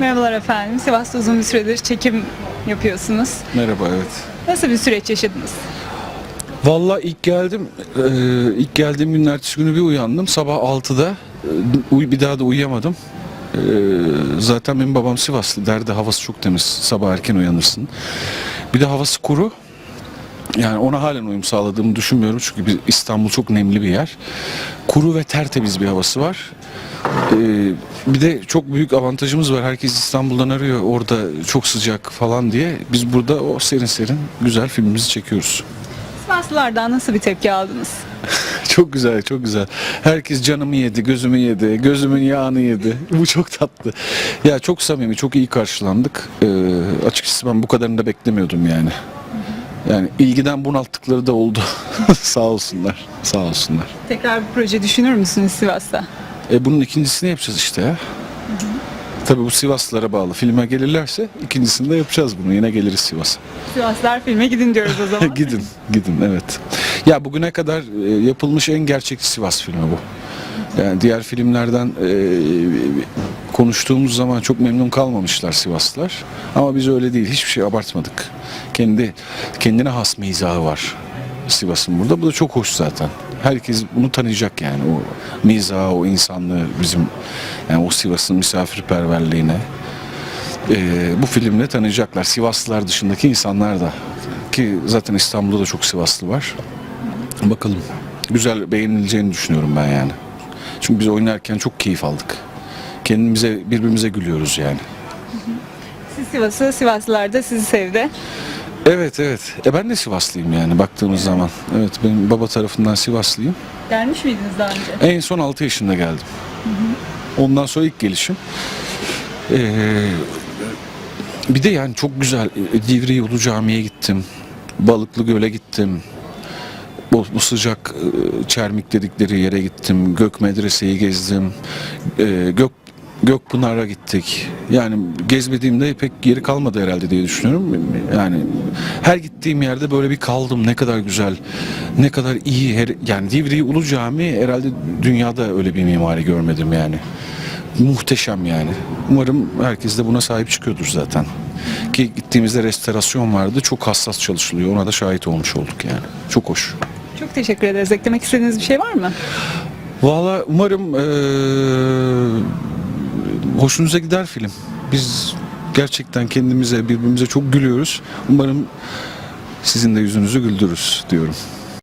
Merhabalar efendim. Sivas'ta uzun bir süredir çekim yapıyorsunuz. Merhaba evet. Nasıl bir süreç yaşadınız? Vallahi ilk geldim, e, ilk geldiğim günün ertesi günü bir uyandım. Sabah 6'da e, uy- bir daha da uyuyamadım. E, zaten benim babam Sivaslı derdi havası çok temiz. Sabah erken uyanırsın. Bir de havası kuru. Yani ona halen uyum sağladığımı düşünmüyorum çünkü bir- İstanbul çok nemli bir yer. Kuru ve tertemiz bir havası var. E, bir de çok büyük avantajımız var. Herkes İstanbul'dan arıyor orada çok sıcak falan diye. Biz burada o serin serin güzel filmimizi çekiyoruz. Sivaslılardan nasıl bir tepki aldınız? Çok güzel, çok güzel. Herkes canımı yedi, gözümü yedi, gözümün yağını yedi. Bu çok tatlı. Ya çok samimi, çok iyi karşılandık. Ee, açıkçası ben bu kadarını da beklemiyordum yani. Yani ilgiden bunalttıkları da oldu. sağ olsunlar, sağ olsunlar. Tekrar bir proje düşünür müsünüz Sivas'ta? E bunun ikincisini yapacağız işte ya. Tabii bu Sivaslılara bağlı. Filme gelirlerse ikincisini de yapacağız bunu. Yine geliriz Sivas'a. Sivaslar filme gidin diyoruz o zaman. gidin, gidin evet. Ya bugüne kadar e, yapılmış en gerçekçi Sivas filmi bu. Yani diğer filmlerden e, konuştuğumuz zaman çok memnun kalmamışlar Sivaslılar. Ama biz öyle değil, hiçbir şey abartmadık. Kendi kendine has mizahı var Sivas'ın burada. Bu da çok hoş zaten. Herkes bunu tanıyacak yani o mizahı, o insanlığı bizim yani o Sivas'ın misafirperverliğine. Ee, bu filmle tanıyacaklar. Sivaslılar dışındaki insanlar da. Ki zaten İstanbul'da da çok Sivaslı var. Bakalım. Güzel beğenileceğini düşünüyorum ben yani. Çünkü biz oynarken çok keyif aldık. Kendimize, birbirimize gülüyoruz yani. Siz Sivas'ı, Sivaslılar da sizi sevdi. Evet evet. E ben de Sivaslıyım yani baktığımız zaman. Evet benim baba tarafından Sivaslıyım. Gelmiş miydiniz daha önce? En son 6 yaşında geldim. Ondan sonra ilk gelişim. Ee, bir de yani çok güzel. e, Divri Yolu Camii'ye gittim. Balıklı Göl'e gittim. Bu, bu sıcak e, çermik dedikleri yere gittim. Gök Medrese'yi gezdim. Ee, Gök Gökpınar'a gittik. Yani gezmediğimde pek geri kalmadı herhalde diye düşünüyorum. Yani her gittiğim yerde böyle bir kaldım. Ne kadar güzel, ne kadar iyi. Her, yani Divriği Ulu Camii herhalde dünyada öyle bir mimari görmedim yani. Muhteşem yani. Umarım herkes de buna sahip çıkıyordur zaten. Ki gittiğimizde restorasyon vardı. Çok hassas çalışılıyor. Ona da şahit olmuş olduk yani. Çok hoş. Çok teşekkür ederiz. Eklemek istediğiniz bir şey var mı? Valla umarım eee, hoşunuza gider film. Biz gerçekten kendimize, birbirimize çok gülüyoruz. Umarım sizin de yüzünüzü güldürürüz diyorum.